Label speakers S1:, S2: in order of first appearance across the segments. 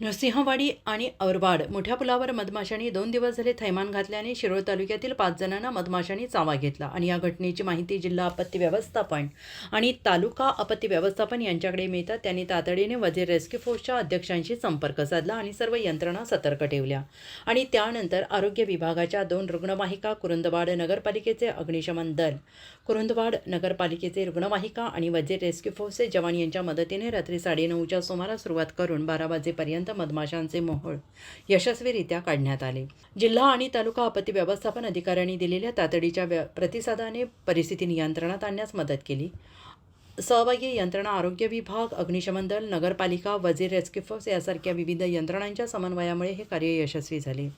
S1: नरसिंहवाडी आणि औरवाड मोठ्या पुलावर मधमाशांनी दोन दिवस झाले थैमान घातल्याने शिरोळ तालुक्यातील पाच जणांना मधमाशांनी चावा घेतला. आणि या घटनेची माहिती जिल्हा आपत्ती व्यवस्थापन आणि तालुका आपत्ती व्यवस्थापन यांच्याकडे मिळतात त्यांनी तातडीने वजीर रेस्क्यू फोर्सच्या अध्यक्षांशी संपर्क साधला आणि सर्व यंत्रणा सतर्क ठेवल्या. आणि त्यानंतर आरोग्य विभागाच्या दोन रुग्णवाहिका कुरुंदवाड नगरपालिकेचे अग्निशमन दल कुरुंदवाड नगरपालिकेचे रुग्णवाहिका आणि वजीर रेस्क्यू फोर्सचे जवान यांच्या मदतीने रात्री साडेनऊच्या सुमारास सुरुवात करून बारा वाजेपर्यंत मधमाशांचे मोहोळ यशस्वीरित्या काढण्यात आले. जिल्हा आणि तालुका आपत्ती व्यवस्थापन अधिकाऱ्यांनी दिलेल्या तातडीच्या व्य- प्रतिसादाने परिस्थिती नियंत्रणात आणण्यास मदत केली. सहभागी यंत्रणा आरोग्य विभाग अग्निशमन दल नगरपालिका वजीर रेस्क्यू फोर्स यासारख्या विविध यंत्रणांच्या समन्वयामुळे हे कार्य यशस्वी झाले.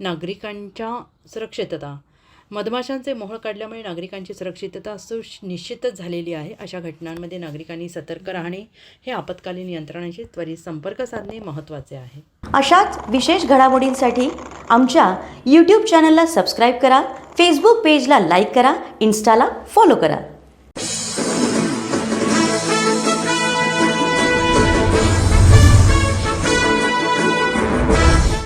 S1: नागरिकांच्या सुरक्षितता मधमाशांचे मोहळ काढल्यामुळे नागरिकांची सुरक्षितता सुनिश्चितच झालेली आहे. अशा घटनांमध्ये नागरिकांनी सतर्क राहणे हे आपत्कालीन यंत्रणांशी त्वरित संपर्क साधणे महत्त्वाचे आहे.
S2: अशाच विशेष घडामोडींसाठी आमच्या यूट्यूब चॅनलला सबस्क्राईब करा फेसबुक पेजला लाईक करा इन्स्टाला फॉलो करा.